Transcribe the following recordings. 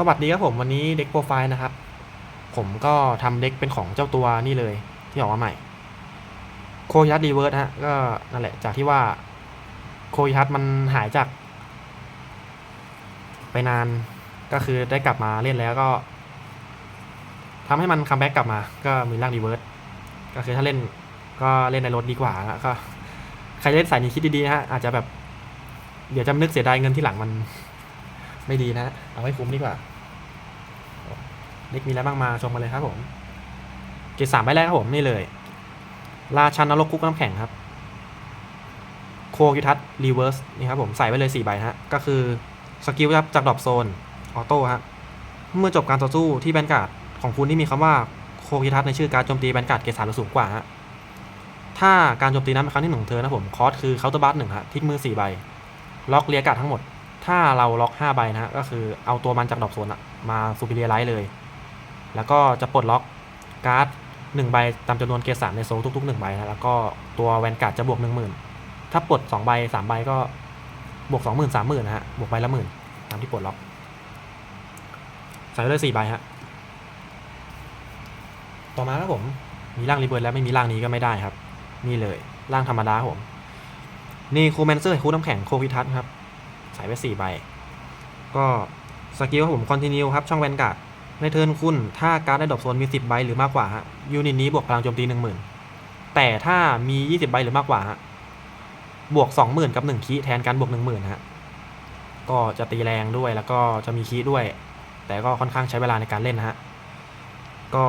สวัสดีครับผมวันนี้เด็กโปรไฟล์นะครับ ผมก็ทำเด็กเป็นของเจ้าตัวนี่เลย ที่ออกมาใหม่โคยัสรีเวิร์สฮะก็นั่นแหละจากที่ว่าโคยัสมันหายจาก ไปนานก็คือได้กลับมาเล่นแล้วก็ทำให้มันคัมแบ็กกลับมา ก็มีร่างรีเวิร์สก็คือถ้าเล่นก็เล่นในรถดีกว่าก็ใครเล่นสายนี้คิดดีๆฮะอาจจะแบบ เดี๋ยวจะนึกเสียดายเงินที่หลังมันไม่ดีนะ เอาไว้คุ้มดีกว่า เล็กมีอะไรบ้างมาชมกันเลยครับผมเกรดสามใบแรกครับผมนี่เลย ราชันนรกคุกน้ำแข็งครับ โคกิทัศรีเวิร์สนี่ครับผมใส่ไว้เลย4ใบฮะก็คือสกิลครับจากดรอปโซนออโต้ฮะเมื่อจบการต่อสู้ที่แบนการ์ดของคุณที่มีคำว่าโคกิทัศในชื่อการโจมตีแบนการ์ดเกรดสามหรือสูงกว่าฮะถ้าการโจมตีนั้นเป็นครั้งที่หนึ่งของเธอนะผมคอสคือเคาน์เตอร์บัสหนึ่งฮะทิ้งมือสี่ใบล็อกเรียการ์ดทั้งหมด ถ้าเราล็อก5ใบนะฮะก็คือเอาตัวมันจากดรอปโซนมาซูเปอร์เรียไลท์เลย แล้วก็จะปลดล็อกการ์ดหนึ่งใบตามจำนวนเกรดสามในโซลทุกๆหนึ่งใบนะแล้วก็ตัวแวนการ์ดจะบวกหนึ่งหมื่นถ้าปลดสองใบสามใบก็บวกสองหมื่นสามหมื่นนะฮะบวกใบละหมื่นตามที่ปลดล็อกใส่ไว้เลยสี่ใบฮะต่อมาครับผมมีร่างรีเบิร์ดแล้วไม่มีร่างนี้ก็ไม่ได้ครับ นี่เลยร่างธรรมดาผมนี่โคแมนเซอร์คูน้ำแข็งโคพิทัศน์ครับ ใส่ไปสี่ใบ ก็สกิลครับผมคอนติเนียครับ ช่องแวนการ์ด ในเทิร์นคุณถ้าการ์ดได้ดรอปโซนมี 10 ใบหรือมากกว่าฮะยูนิตนี้บวกพลังโจมตี 10,000 แต่ถ้ามี 20 ใบหรือมากกว่าฮะบวก 20,000 กับ 1 คีแทนการบวก 10,000ฮะก็จะตีแรงด้วยแล้วก็จะมีคีด้วย แต่ก็ค่อนข้างใช้เวลาในการเล่นนะฮะก็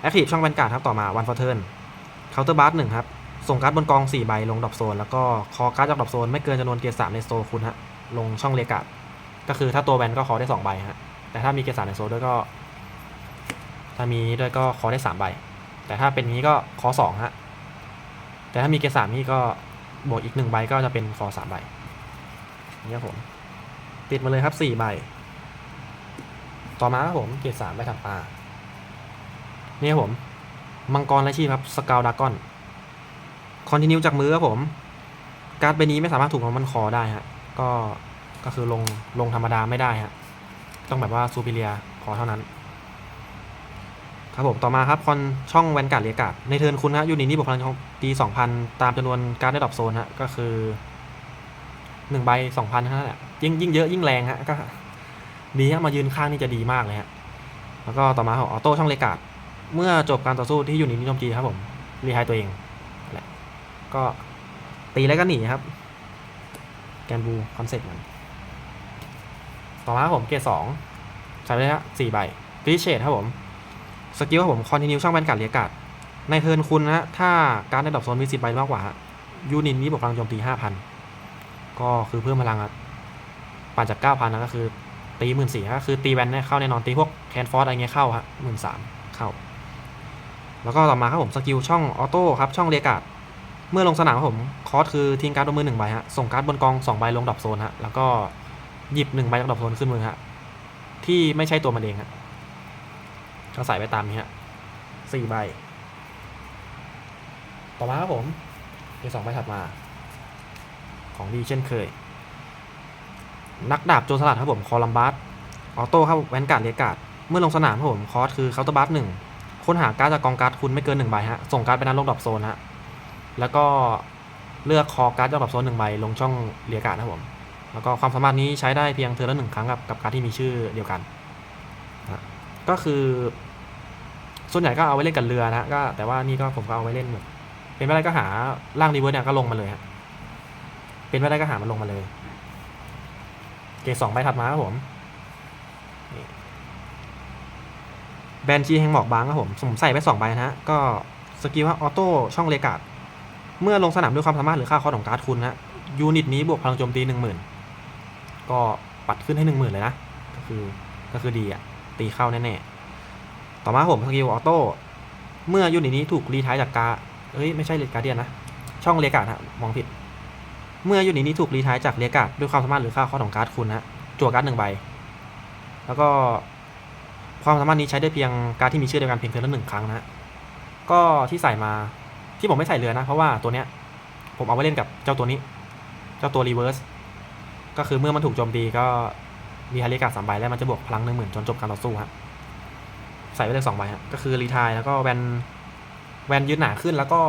แอคทีฟช่องแวนการ์ดครับต่อมาวันฟอร์เทิร์นเคาน์เตอร์บาร์หนึ่งครับส่งการ์ดบนกอง 4 ใบลงดรอปโซน แล้วก็คอการ์ดจากดรอปโซนไม่เกินจำนวนเกรดสามในโซคุณฮะลงช่องเลกาดก็คือถ้าตัวแวนก็ขอได้ 2 ใบฮะแต่ถ้ามีเกรดสามในโซด้วยก็ ถ้ามีด้วยก็ขอได้3ใบ แต่ถ้าเป็นงี้ก็ขอ2ฮะ แต่ถ้ามีเกสามนี่ก็บวกอีก1ใบก็จะเป็นขอ3ใบนี่ครับผม ติดมาเลยครับ4ใบ ต่อมาครับผมเกสามใบถัดมานี่ครับผม มังกรและชีพครับสกาวดากอน คอนติเนียจากมือครับผม การ์ดใบนี้ไม่สามารถถูกมันคอได้ฮะ ก็ ก็คือลง ลงธรรมดาไม่ได้ฮะ ต้องแบบว่าซูเปเรียพอเท่านั้น ครับผมต่อมาครับคอนช่องแวนการ์ดเรียกาดในเทิร์นคุณฮะยูนิตนี้บวกพลังของตี2,000ตามจำนวนการ์ดได้ดรอปโซนฮะก็คือ1ใบ2,000เท่านั้นแหละยิ่งยิ่งเยอะยิ่งแรงฮะก็ดีฮะมายืนข้างนี่จะดีมากเลยฮะแล้วก็ต่อมาของออโต้ช่องเรียกาดเมื่อจบการต่อสู้ที่ยูนิตนี้โจมตีครับผมรีไฮตัวเองแหละก็ตีแล้วก็หนีครับ แกนบูคอนเซ็ปต์มันต่อมาผมเกรดสองใช้ไปเลยฮะสี่ใบฟิชเชตครับผม สกิลผมคอนติเนียช่องแวนการ์ดเรียกกาดในเทิร์นคุณนะถ้าการดได้ดรอปโซนมีสิบใบมากกว่ายูนิตนี้บวกพลังโจมตีห้าพันก็คือเพิ่มพลังอะปั่นจากเก้าพันนะก็คือตีหมื่นสี่ก็คือตีแวนเนี่ยเข้าแน่นอนตีพวกแคนฟอร์ดอะไรเงี้ยเข้าฮะหมื่นสามเข้า แล้วก็ต่อมาครับผมสกิลช่องออโต้ครับช่องเรียกกาดเมื่อลงสนามครับผมคอร์สคือทิ้งการ์ดบนมือหนึ่งใบฮะส่งการ์ดบนกองสองใบลงดรอปโซนฮะแล้วก็หยิบหนึ่งใบจากดรอปโซนขึ้นมือฮะที่ไม่ใช่ตัวมันเองฮะ ก็ใส่ไปตามนี้ฮะสี่ใบ ต่อมาครับผมมีสองใบถัดมา ของดีเช่นเคย นักดาบโจรสลัดครับผม คอลัมบัสออโต้ครับแวนการ์ดเรียการ์ดเมื่อลงสนามครับผม คอร์สคือเคาน์เตอร์บัสหนึ่งค้นหาการ์ดจากกองการ์ดคุณไม่เกินหนึ่งใบฮะ ส่งการ์ดไปนั้นลงดรอปโซนฮะ แล้วก็เลือกคอการ์ดจากดรอปโซนหนึ่งใบลงช่องเรียการ์ดนะครับผม แล้วก็ความสามารถนี้ใช้ได้เพียงเทอร์ละหนึ่งครั้งกับกับการ์ดที่มีชื่อเดียวกัน ก็คือ ส่วนใหญ่ก็เอาไว้เล่นกับเรือนะฮะก็แต่ว่านี่ก็ผมก็เอาไว้เล่นแบบเป็นไปได้ก็หาร่างรีเวิร์สเนี่ยก็ลงมาเลยฮะเป็นไปได้ก็หามันลงมาเลย เกรสองใบถัดมาครับผมแบนชีแห่งหมอกบางครับผมผมใส่ไปสองใบนะฮะก็สกิลว่าออโต้ช่องเลกาดเมื่อลงสนามด้วยความสามารถหรือค่าคอของการ์ดคุณนะยูนิตนี้บวกพลังโจมตีหนึ่งหมื่นก็ปัดขึ้นให้หนึ่งหมื่นเลยนะ ก็คือก็คือดีอะ ตีเข้าแน่ๆ ต่อมาผมสกิลออโต้เมื่อยูนิตนี้ถูกรีทายจากกาเฮ้ยไม่ใช่เลกาเดียนนะ ช่องเลกาดฮะมองผิด เมื่อยูนิตนี้ถูกรีทายจากเลกาดด้วยความสามารถหรือค่าคอของการ์ดคุณนะจั่วการ์ดหนึ่งใบ แล้วก็ความสามารถนี้ใช้ได้เพียงการ์ดที่มีชื่อเดียวกันเพียงเพียงละหนึ่งครั้งนะก็ที่ใส่มาที่ผมไม่ใส่เรือนะ เพราะว่าตัวเนี้ยผมเอาไว้เล่นกับเจ้าตัวนี้ เจ้าตัวรีเวิร์สก็คือเมื่อมันถูกโจมตีก็มีฮาริกาสามใบแล้วมันจะบวกพลังหนึ่งหมื่นจนจบการต่อสู้ฮะ ใส่ไปเลยสองใบฮะก็คือรีทายแล้วก็แวนแวนยืนหนาขึ้นแล้วก็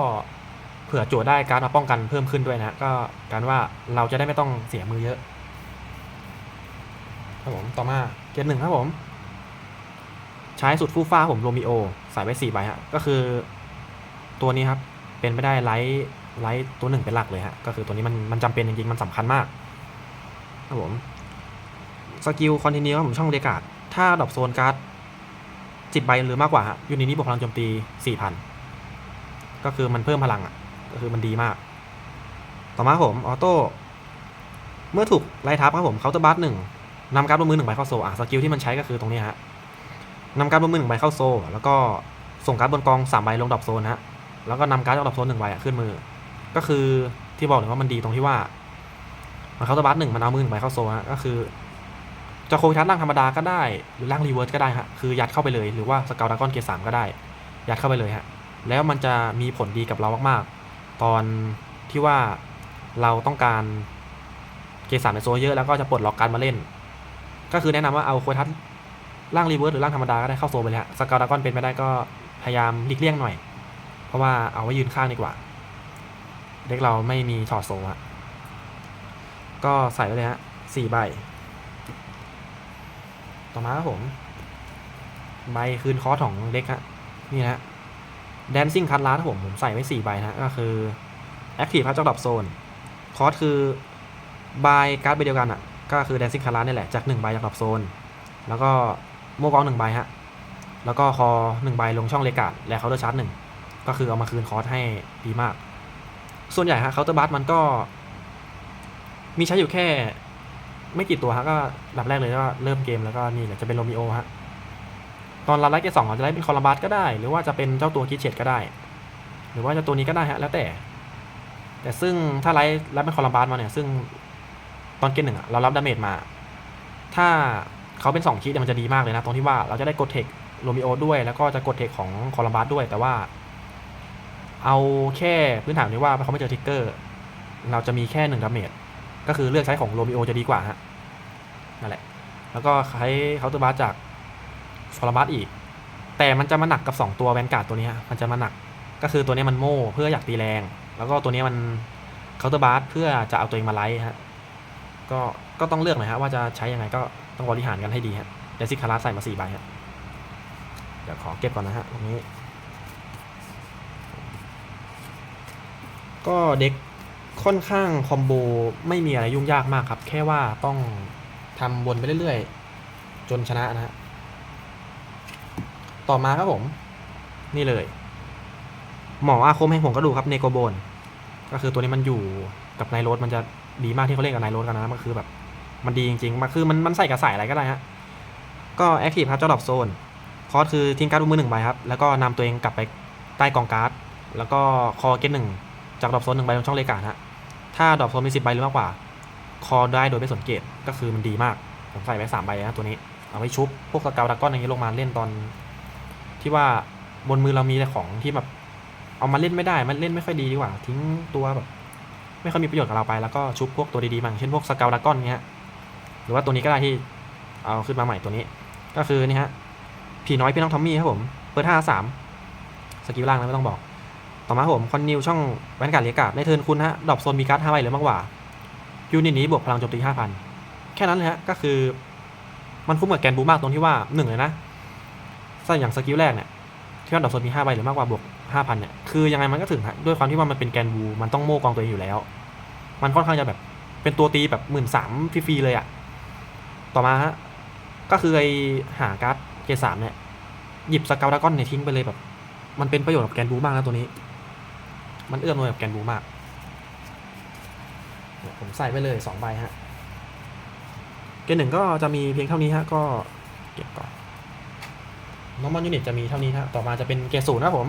เผื่อโจทย์ได้การดมาป้องกันเพิ่มขึ้นด้วยนะก็การว่าเราจะได้ไม่ต้องเสียมือเยอะครับผมต่อมาเกมหนึ่งครับผม ใช้สุดฟู่ฟ้าผมโรมิโอใส่ไว้สี่ใบฮะก็คือ ตัวนี้ครับเป็นไม่ได้ไลท์ไลท์ตัวหนึ่งเป็นหลักเลยฮะก็คือตัวนี้มันมันจำเป็นจริงๆมันสำคัญมากครับผมสกิลคอนติเนียผมช่องเดกาดถ้าดรอปโซนการ์ด สิบใบหรือมากกว่าฮะยูนิตนี้บวกพลังโจมตีสี่พันก็คือมันเพิ่มพลังอะก็คือมันดีมาก ต่อมาผมออโต้เมื่อถูกไล่ทับครับผมเคาน์เตอร์บัสหนึ่งนำการ์ดบนมือหนึ่งใบเข้าโซอะสกิลที่มันใช้ก็คือตรงนี้ฮะนำการ์ดบนมือหนึ่งใบเข้าโซลแล้วก็ส่งการ์ดบนกองสามใบลงดรอปโซนฮะแล้วก็นำการ์ดจากดรอปโซนหนึ่งใบอะขึ้นมือ ก็คือที่บอกเลยว่ามันดีตรงที่ว่า มันเข้าตัวบัสหนึ่งมันเอามือหนึ่งใบเข้าโซลฮะก็คือ จะโควิทัสร่างธรรมดาก็ได้ หรือร่างรีเวิร์สก็ได้ฮะคือยัดเข้าไปเลยหรือว่าสเกลดากอนเกียร์สามก็ได้ ยัดเข้าไปเลยฮะแล้วมันจะมีผลดีกับเรามากๆ ตอนที่ว่าเราต้องการเกียร์สามในโซเยอะแล้วก็จะปลดล็อกการมาเล่น ก็คือแนะนำว่าเอาโควิทัสร่างรีเวิร์สหรือร่างธรรมดาก็ได้เข้าโซไปเลยฮะสกาวดากอนเป็นไปได้ก็พยายามหลีกเลี่ยงหน่อย เพราะว่าเอาไว้ยืนข้างดีกว่า เด็กเราไม่มีถอดโซฮะก็ใส่ไปเลยฮะสี่ใบ ต่อมาครับผมใบคืนคอสของเด็กฮะนี่นะฮะ Dancing Card ร้านผมผมใส่ไว้สี่ใบนะก็คือ Active พัดเจ้าดรอปโซนคอสคือใบการ์ดใบเดียวกันอะก็คือ Dancing Card ร้านนี่แหละจากหนึ่งใบจากดรอปโซน แล้วก็โมกองหนึ่งใบฮะแล้วก็คอหนึ่งใบลงช่องเลกาดและเคาน์เตอร์ชาร์จหนึ่งก็คือเอามาคืนคอสให้ดีมาก ส่วนใหญ่ฮะเคาน์เตอร์บัสมันก็ มีใช้อยู่แค่ ไม่กี่ตัวฮะก็ดับแรกเลยก็เริ่มเกมแล้วก็นี่แหละจะเป็นโรมิโอฮะตอนรับไลท์เกสองอาจจะไล่เป็นคอลัมบัสก็ได้ หรือว่าจะเป็นเจ้าตัวคิดเชดก็ได้ หรือว่าจะตัวนี้ก็ได้ฮะแล้วแต่ แต่ซึ่งถ้าไลท์ไลท์เป็นคอลัมบัสมาเนี่ยซึ่งตอนเกมหนึ่งเรารับดาเมจมา ถ้าเขาเป็น2คีย์เนี่ยมันจะดีมากเลยนะตรงที่ว่าเราจะได้กดเทคโรมิโอด้วยแล้วก็จะกดเทคของคอลัมบัสด้วย แต่ว่า เอาแค่พื้นฐานนี้ว่าเขาไม่เจอทิกเกอร์ เราจะมีแค่หนึ่งดาเมจ ก็คือเลือกใช้ของโรมิโอจะดีกว่าฮะนั่นแหละ แล้วก็ใช้เคาน์เตอร์บัสจากคอลัมบัสอีก แต่มันจะมาหนักกับ 2 ตัวแวนการ์ดตัวนี้ฮะมันจะมาหนักก็คือตัวนี้มันโม่เพื่ออยากตีแรง แล้วก็ตัวนี้มันเคาน์เตอร์บัสเพื่อจะเอาตัวเองมาไลท์ฮะก็ก็ต้องเลือกหน่อยฮะว่าจะใช้ยังไงก็ต้องบริหารกันให้ดีฮะเดซิคาราใส่มาสี่ใบฮะเดี๋ยวขอเก็บก่อนนะฮะตรงนี้ ก็เด็ก ค่อนข้างคอมโบไม่มีอะไรยุ่งยากมากครับ แค่ว่าต้องทำวนไปเรื่อยๆ จนชนะนะฮะต่อมาครับผม นี่เลย หมออาคมแห่งผงกระดูกครับเนโกโบนก็คือตัวนี้มันอยู่กับไนโรสมันจะดีมากที่เขาเล่นกับไนโรสกันนะมันคือแบบ มันดีจริงๆมันคือมันมันใส่กับสายอะไรก็ได้ฮะก็แอคทีฟครับเจ้าดอกโซนคอร์สคือทิ้งการ์ดมือหนึ่งใบครับแล้วก็นำตัวเองกลับไปใต้กองการ์ดแล้วก็คอเกตหนึ่งจากดอปโซนหนึ่งใบบนช่องเลกาฮะ ถ้าดอปโซนมีสิบใบหรือมากกว่า คอได้โดยไม่สนเกตก็คือมันดีมาก ผมใส่ไปสามใบนะตัวนี้ เอาไว้ชุบ พวกสเกลดากอนอย่างนี้ลงมาเล่นตอน ที่ว่าบนมือเรามีแต่ของที่แบบ เอามาเล่นไม่ได้ มันเล่นไม่ค่อยดีดีกว่า ทิ้งตัวแบบ ไม่ค่อยมีประโยชน์กับเราไป แล้วก็ชุบพวกตัวดีๆมั่งเช่นพวกสเกลดากอนเงี้ย หรือว่าตัวนี้ก็ได้ที่เอาขึ้นมาใหม่ตัวนี้ ก็คือนี่ฮะ ผีน้อยพี่น้องทอมมี่ครับผม เปิดห้าสามสกิลล่างนะไม่ต้องบอก ต่อมาผมคอนนิวช่องแวนการ์ดเลียกาดในเทิร์นคุณฮะดรอปโซนมีการ์ดห้าใบหรือมากกว่ายูนิตนี้บวกพลังโจมตีห้าพันแค่นั้นเลยฮะก็คือ มันคุ้มกับแกนบูมากตรงที่ว่าหนึ่งเลยนะถ้าอย่างสกิลแรกเนี่ยที่ว่าดรอปโซนมีห้าใบหรือมากกว่าบวกห้าพันเนี่ยคือยังไงมันก็ถึงฮะด้วยความที่ว่ามันเป็นแกนบูมันต้องโม่กองตัวเองอยู่แล้ว มันค่อนข้างจะแบบเป็นตัวตีแบบหมื่นสามฟรีๆเลยอะต่อมาฮะก็คือไอหาการ์ดเกรดสามเนี่ยหยิบสเกลดากอนเนี่ยทิ้งไปเลยแบบ มันเป็นประโยชน์กับแกนบูมากนะตัวนี้ มันเอื้อมหน่วยกับแกนบูมาก ผมใส่ไปเลยสองใบฮะ เกณฑ์หนึ่งก็จะมีเพียงเท่านี้ฮะ ก็เก็บก่อนน้องมอนยูนิตจะมีเท่านี้ฮะ ต่อมาจะเป็นเกศูนย์นะครับผม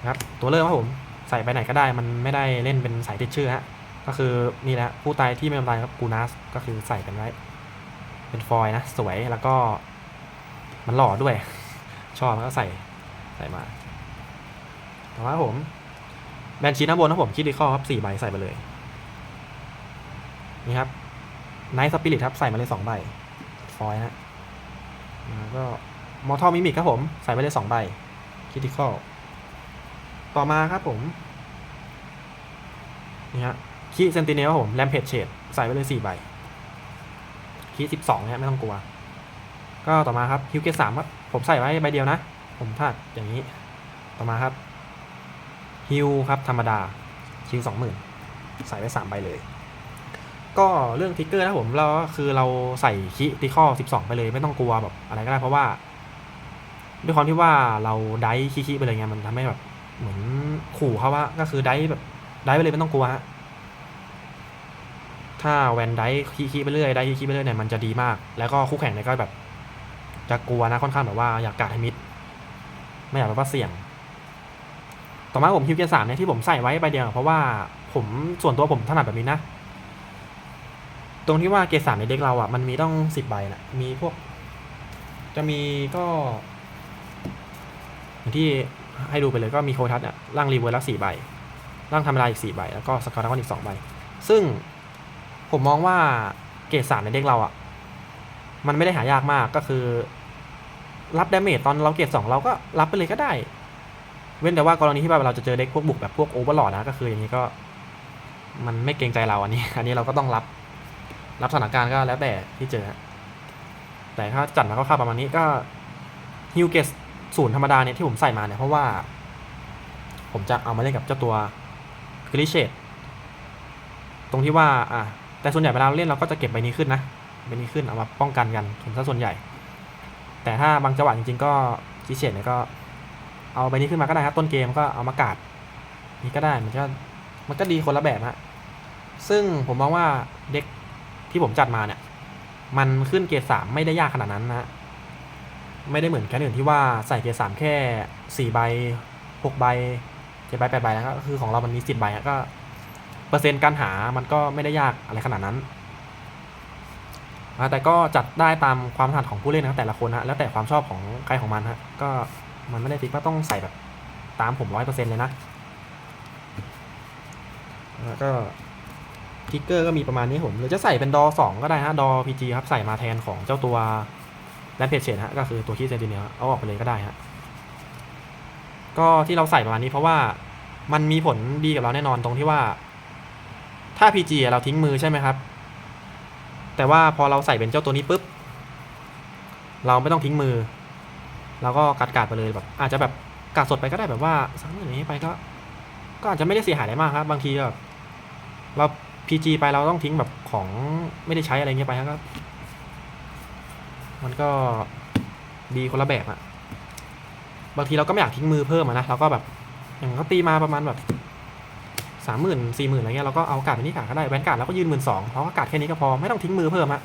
นะครับ ตัวเริ่มครับผม ใส่ไปไหนก็ได้ มันไม่ได้เล่นเป็นสายติดชื่อฮะ ก็คือนี่แหละผู้ตายที่ไม่ทำลายครับกูนัสก็คือใส่กันไว้ เป็นฟอยล์นะ สวย แล้วก็ มันหล่อด้วย ชอบก็ใส่ ใส่มา ต่อมาผม แบนชีน้ำบนครับผมคิดดีข้อครับสี่ใบใส่ไปเลย นี่ครับไนท์สปิริตครับ ใส่มาเลยสองใบ ฟอยล์ฮะแล้วก็มอทอมิมิกครับผม ใส่ไปเลยสองใบคิติคอต่อมาครับผม นี่ฮะคีเซนติเนลครับผมแรมเพจเชดใส่ไปเลยสี่ใบคีสิบสองเนี่ยไม่ต้องกลัว ก็ต่อมาครับฮิวเกตสามครับ ผมใส่ไว้ใบเดียวนะ ผมพลาดอย่างนี้ ต่อมาครับ ฮิวครับธรรมดาฮิวสองหมื่นใส่ไว้สามใบเลย ก็เรื่องทิกเกอร์นะผมเราก็คือเราใส่คิติข้อสิบสองไปเลยไม่ต้องกลัวแบบอะไรก็ได้เพราะว่า ด้วยความที่ว่าเราได้คิๆไปเลยไงมันทำให้แบบเหมือนขู่เขาว่าก็คือได้แบบได้ไปเลยไม่ต้องกลัวฮะถ้าแวนได้คิๆไปเรื่อยได้คิๆไปเรื่อยเนี่ยมันจะดีมาก แล้วก็คู่แข่งเนี่ยก็แบบ จะกลัวนะค่อนข้างแบบว่าอยากกัดให้มิด ไม่อยากแบบว่าเสี่ยง ต่อมาผมฮิวเกียร์สามเนี่ยที่ผมใส่ไว้ใบเดียวเพราะว่าผมส่วนตัวผมถนัดแบบนี้นะ ตรงที่ว่าเกรดสามในเด็กเราอะมันมีต้องสิบใบนะมีพวก จะมีก็อย่างที่ให้ดูไปเลยก็มีโคทัสอะร่างรีเวิร์สล้วสี่ใบร่างทำลายอีกสี่ใบแล้วก็สกอร์ดากอนอีกสองใบซึ่งผมมองว่าเกรดสามในเด็กเราอะ มันไม่ได้หายากมากก็คือ รับดาเมจตอนเราเกรดสองเราก็รับไปเลยก็ได้ เว้นแต่ว่ากรณีที่แบบเราจะเจอเด็กพวกบุกแบบพวกโอเวอร์ลอดนะก็คืออย่างนี้ก็ มันไม่เกรงใจเราอันนี้ อันนี้เราก็ต้องรับ รับสถานการณ์ก็แล้วแต่ที่เจอ แต่ถ้าจัดมาคร่าประมาณนี้ก็ฮิวเกสศูนย์ธรรมดาเนี่ยที่ผมใส่มาเนี่ยเพราะว่า ผมจะเอามาเล่นกับเจ้าตัวกริเชตตรงที่ว่าอะแต่ส่วนใหญ่เวลาเราเล่นเราก็จะเก็บใบนี้ขึ้นนะใบนี้ขึ้นเอามาป้องกันกันถึงซะส่วนใหญ่ แต่ถ้าบางจังหวะจริงๆก็กริเชตเนี่ยก็ เอาใบนี้ขึ้นมาก็ได้ครับต้นเกมก็เอามากาดนี่ก็ได้มันก็มันก็ดีคนละแบบฮะซึ่งผมมองว่าเด็กที่ผมจัดมาเนี่ย มันขึ้นเกรดสามไม่ได้ยากขนาดนั้นนะไม่ได้เหมือนแค่อื่นที่ว่าใส่เกรดสามแค่สี่ใบหกใบเจ็ดใบแปดใบแล้วก็คือของเรามันมีสิบใบก็ เปอร์เซ็นต์การหามันก็ไม่ได้ยากอะไรขนาดนั้นอะแต่ก็จัดได้ตามความถนัดของผู้เล่นนะแต่ละคนนะแล้วแต่ความชอบของใครของมันฮะก็ มันไม่ได้ฟิกว่าต้องใส่แบบตามผมร้อยเปอร์เซ็นต์เลยนะ แล้วก็ทิกเกอร์ก็มีประมาณนี้ผม หรือจะใส่เป็นดอสองก็ได้ฮะ ดอพีจีครับ ใส่มาแทนของเจ้าตัวแรมเพจเชดฮะ ก็คือตัวคีเซนติเนียเอาออกไปเลยก็ได้ฮะ ก็ที่เราใส่ประมาณนี้เพราะว่ามันมีผลดีกับเราแน่นอนตรงที่ว่า ถ้า PG เราทิ้งมือใช่ไหมครับ แต่ว่าพอเราใส่เป็นเจ้าตัวนี้ปุ๊บ เราไม่ต้องทิ้งมือ เราก็กัดกาดไปเลยแบบ อาจจะแบบกาดสดไปก็ได้แบบว่าสักหนึ่งนี้ไปก็ ก็อาจจะไม่ได้เสียหายอะไรมากครับ บางทีแบบเรา PG ไปเราต้องทิ้งแบบของไม่ได้ใช้อะไรเงี้ยไปครับ มันก็ดีคนละแบบอะบางทีเราก็ไม่อยากทิ้งมือเพิ่มอะนะเราก็แบบอย่างเขาตีมาประมาณแบบสามหมื่นสี่หมื่นอะไรเงี้ยเราก็เอากาดไปนี่กาดก็ได้แวนกาดแล้วก็ยืนหมื่นสองเพราะว่ากาดแค่นี้ก็พอไม่ต้องทิ้งมือเพิ่มอะ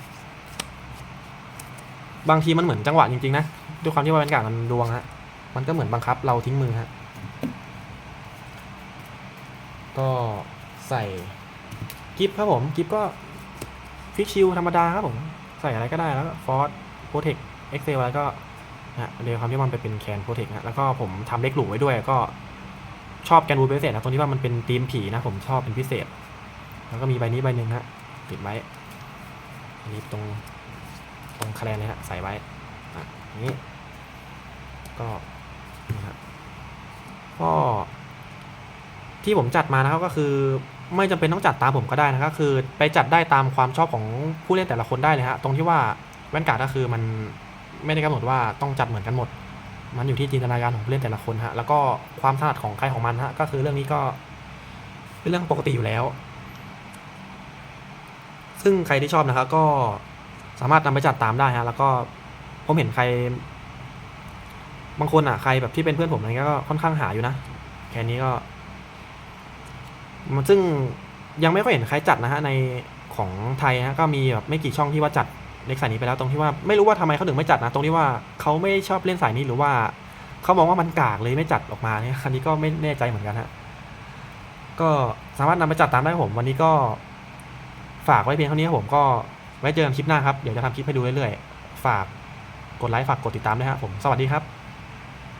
บางทีมันเหมือนจังหวะจริงๆนะ ด้วยความที่ว่าแวนการมันดวงฮะ มันก็เหมือนบังคับเราทิ้งมือฮะ ก็ใส่กิฟครับผม กิฟก็ฟิกชิลธรรมดาครับผม ใส่อะไรก็ได้แล้วฟอร์สโปรเทคเอ็กเซลอะไรก็นะเดี๋ยวความที่มันไปเป็นแคนโปรเทคนะแล้วก็ผมทำเล็กหลูไว้ด้วย ก็ชอบแกนบูพิเศษนะตรงที่ว่ามันเป็นธีมผีนะ ผมชอบเป็นพิเศษ แล้วก็มีใบนี้ใบหนึ่งฮะติดไว้ อันนี้ตรงตรงคะแนนเลยฮะใส่ไว้อะนี้ ก็นะฮะก็ที่ผมจัดมานะครับก็คือไม่จำเป็นต้องจัดตามผมก็ได้นะครับคือ ไปจัดได้ตามความชอบของผู้เล่นแต่ละคนได้เลยฮะตรงที่ว่าแว่นการ์ดก็คือมันไม่ได้กำหนดว่าต้องจัดเหมือนกันหมด มันอยู่ที่จินตนาการของผู้เล่นแต่ละคนฮะแล้วก็ความถนัดของใครของมันฮะก็คือเรื่องนี้ก็เป็นเรื่องปกติอยู่แล้ว ซึ่งใครที่ชอบนะครับก็สามารถนำไปจัดตามได้ฮะแล้วก็ผมเห็นใคร บางคนอะใครแบบที่เป็นเพื่อนผมอะไรเงี้ยก็ค่อนข้างหาอยู่นะ แค่นี้ก็ มันซึ่งยังไม่ค่อยเห็นใครจัดนะฮะในของไทยฮะก็มีแบบไม่กี่ช่องที่ว่าจัดเล็กสายนี้ไปแล้วตรงที่ว่าไม่รู้ว่าทำไมเขาถึงไม่จัดนะ ตรงที่ว่าเขาไม่ชอบเล่นสายนี้หรือว่าเขามองว่ามันกากเลยไม่จัดออกมาเนี่ยอันนี้ก็ไม่แน่ใจเหมือนกันฮะก็สามารถนำไปจัดตามได้ผม วันนี้ก็ฝากไว้เพียงเท่านี้ครับผมก็ไว้เจอกันคลิปหน้าครับเดี๋ยวจะทำคลิปให้ดูเรื่อยๆ ฝากกดไลค์ฝากกดติดตามด้วยครับผมสวัสดีครับ